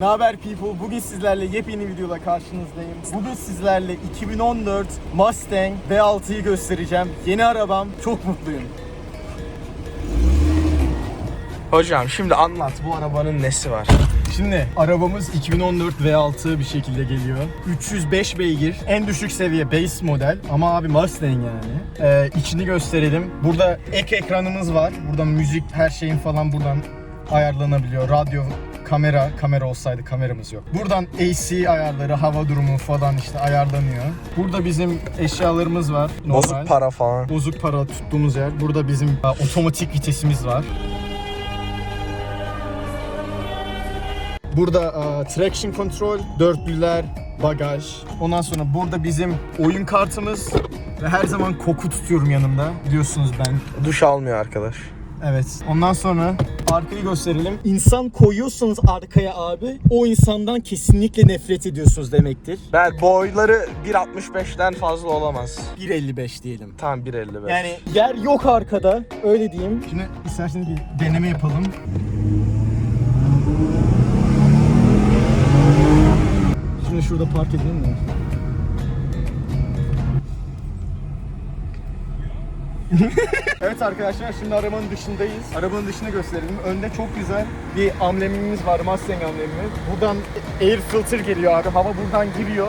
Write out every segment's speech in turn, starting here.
Ne haber people? Bugün sizlerle yepyeni videoda karşınızdayım. Bugün sizlerle 2014 Mustang V6'yı göstereceğim. Yeni arabam. Çok mutluyum. Hocam şimdi anlat bu arabanın nesi var? Şimdi arabamız 2014 V6 bir şekilde geliyor. 305 beygir. En düşük seviye base model. Ama abi Mustang yani. Ee, içini gösterelim. Burada ek ekranımız var. Burada müzik her şeyin falan buradan ayarlanabiliyor. Radyo, kamera, kamera olsaydı kameramız yok. Buradan AC ayarları, hava durumu falan işte ayarlanıyor. Burada bizim eşyalarımız var. Normal. Bozuk para falan. Bozuk para tuttuğumuz yer. Burada bizim e, otomatik vitesimiz var. Burada e, traction control, dörtlüler, bagaj. Ondan sonra burada bizim oyun kartımız ve her zaman koku tutuyorum yanımda. Biliyorsunuz ben. Duş almıyor arkadaş. Evet. Ondan sonra arkayı gösterelim. İnsan koyuyorsanız arkaya abi o insandan kesinlikle nefret ediyorsunuz demektir. Ben boyları 1.65'ten fazla olamaz. 1.55 diyelim. Tam 1.55. Yani yer yok arkada öyle diyeyim. Şimdi isterseniz bir deneme yapalım. Şimdi şurada park edelim mi? evet arkadaşlar şimdi arabanın dışındayız. Arabanın dışını gösterelim. Önde çok güzel bir amblemimiz var. Mustang amblemimiz. Buradan air filter geliyor abi. Hava buradan giriyor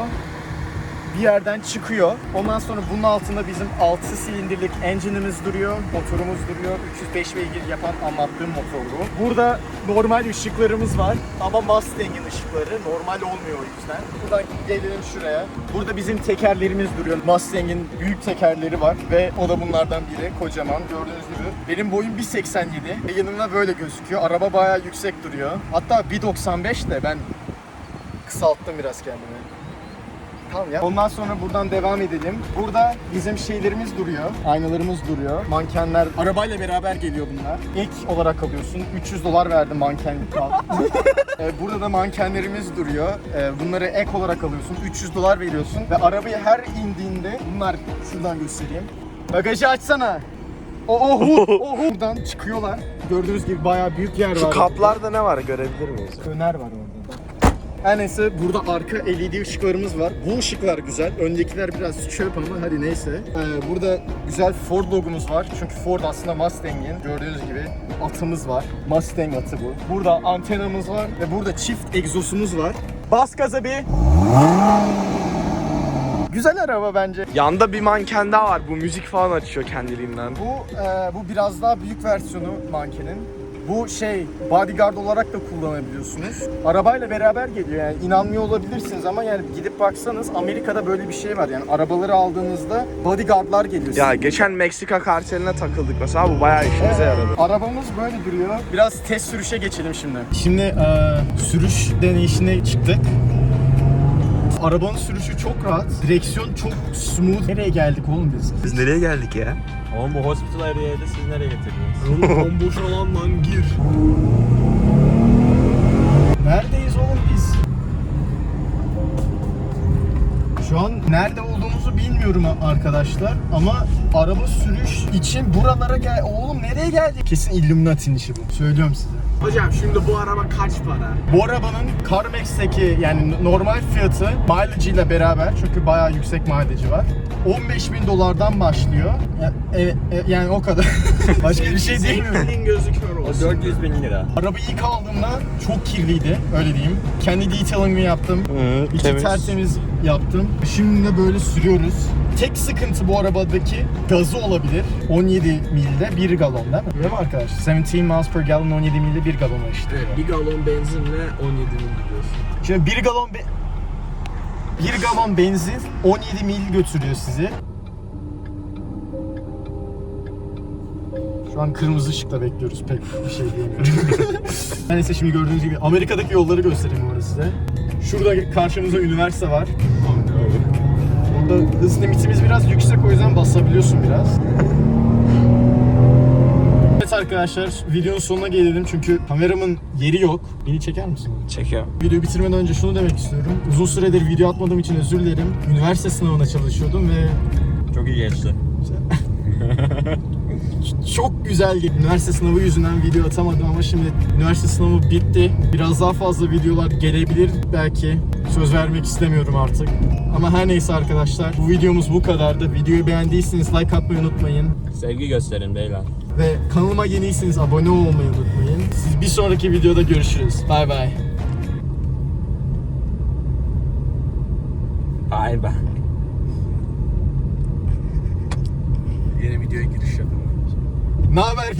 bir yerden çıkıyor. Ondan sonra bunun altında bizim 6 silindirlik engine'imiz duruyor, motorumuz duruyor. 305 beygir yapan anlattığım motor bu. Burada normal ışıklarımız var ama Mustang'in ışıkları normal olmuyor o yüzden. Buradan gelelim şuraya. Burada bizim tekerlerimiz duruyor. Mustang'in büyük tekerleri var ve o da bunlardan biri. Kocaman gördüğünüz gibi. Benim boyum 1.87 ve yanımda böyle gözüküyor. Araba bayağı yüksek duruyor. Hatta 1.95 de ben kısalttım biraz kendimi. Tamam ya. Ondan sonra buradan devam edelim. Burada bizim şeylerimiz duruyor. Aynalarımız duruyor. Mankenler arabayla beraber geliyor bunlar. Ek olarak alıyorsun. 300 dolar verdim mankenlik. Ee, Burada da mankenlerimiz duruyor. Ee, Bunları ek olarak alıyorsun. 300 dolar veriyorsun ve arabaya her indiğinde bunlar şuradan göstereyim. Bagajı açsana. O o hu, o hu. Buradan çıkıyorlar. Gördüğünüz gibi bayağı büyük yer var. Şu kaplarda ne var görebilir miyiz? Öner var orada. Her neyse burada arka LED ışıklarımız var. Bu ışıklar güzel. Öndekiler biraz çöp ama hadi neyse. Ee, burada güzel Ford logomuz var. Çünkü Ford aslında Mustang'in gördüğünüz gibi atımız var. Mustang atı bu. Burada antenamız var ve burada çift egzosumuz var. Bas gaza bir. Güzel araba bence. Yanda bir manken daha var. Bu müzik falan açıyor kendiliğinden. Bu e, bu biraz daha büyük versiyonu mankenin. Bu şey bodyguard olarak da kullanabiliyorsunuz. Arabayla beraber geliyor yani inanmıyor olabilirsiniz ama yani gidip baksanız Amerika'da böyle bir şey var yani arabaları aldığınızda bodyguardlar geliyor. Ya geçen Meksika karteline takıldık mesela bu bayağı işimize yaradı. Arabamız böyle duruyor. Biraz test sürüşe geçelim şimdi. Şimdi e, sürüş deneyişine çıktık. Arabanın sürüşü çok rahat. Direksiyon çok smooth. Nereye geldik oğlum biz? Biz nereye geldik ya? Oğlum bu hospital area'yı siz nereye getirdiniz? Oğlum bomboş alandan gir. Neredeyiz oğlum biz? Şu an nerede olduğumuzu bilmiyorum arkadaşlar ama araba sürüş için buralara gel... Oğlum nereye geldik? Kesin Illuminati'nin işi bu. Söylüyorum size. Hocam şimdi bu araba kaç para? Bu arabanın CarMax'teki yani normal fiyatı mileage ile beraber çünkü bayağı yüksek mileage'i var. 15 bin dolardan başlıyor. Ya- e- e- yani o kadar. Başka bir şey değil mi? Senin gözü kör O olsun. 400 bin lira. Araba ilk aldığımda çok kirliydi öyle diyeyim. Kendi detailing'imi yaptım. İçi temiz. tertemiz yaptım. Şimdi de böyle sürüyoruz. Tek sıkıntı bu arabadaki gazı olabilir. 17 milde 1 galon değil mi? Değil mi arkadaşlar? 17 miles per gallon 17 milde 1 galon işte. Bir galon benzinle 17 bin gidiyorsun. Şimdi 1 galon be- 1 galon benzin 17 mil götürüyor sizi. Şu an kırmızı ışıkta bekliyoruz pek bir şey diyemiyorum. Neyse şimdi gördüğünüz gibi Amerika'daki yolları göstereyim orada size. Şurada karşımızda üniversite var. Burada hız limitimiz biraz yüksek o yüzden basabiliyorsun biraz. Evet arkadaşlar videonun sonuna gelelim çünkü kameramın yeri yok. Beni çeker misin? Çekiyor. Videoyu bitirmeden önce şunu demek istiyorum. Uzun süredir video atmadığım için özür dilerim. Üniversite sınavına çalışıyordum ve Çok iyi geçti. çok güzel geldi. Üniversite sınavı yüzünden video atamadım ama şimdi üniversite sınavı bitti. Biraz daha fazla videolar gelebilir belki. Söz vermek istemiyorum artık. Ama her neyse arkadaşlar bu videomuz bu kadardı. Videoyu beğendiyseniz like atmayı unutmayın. Sevgi gösterin beyler. Ve kanalıma yeniyseniz abone olmayı unutmayın. Siz bir sonraki videoda görüşürüz. Bay bay. Ay ben. Yeni videoya giriş yapalım. Ne haber?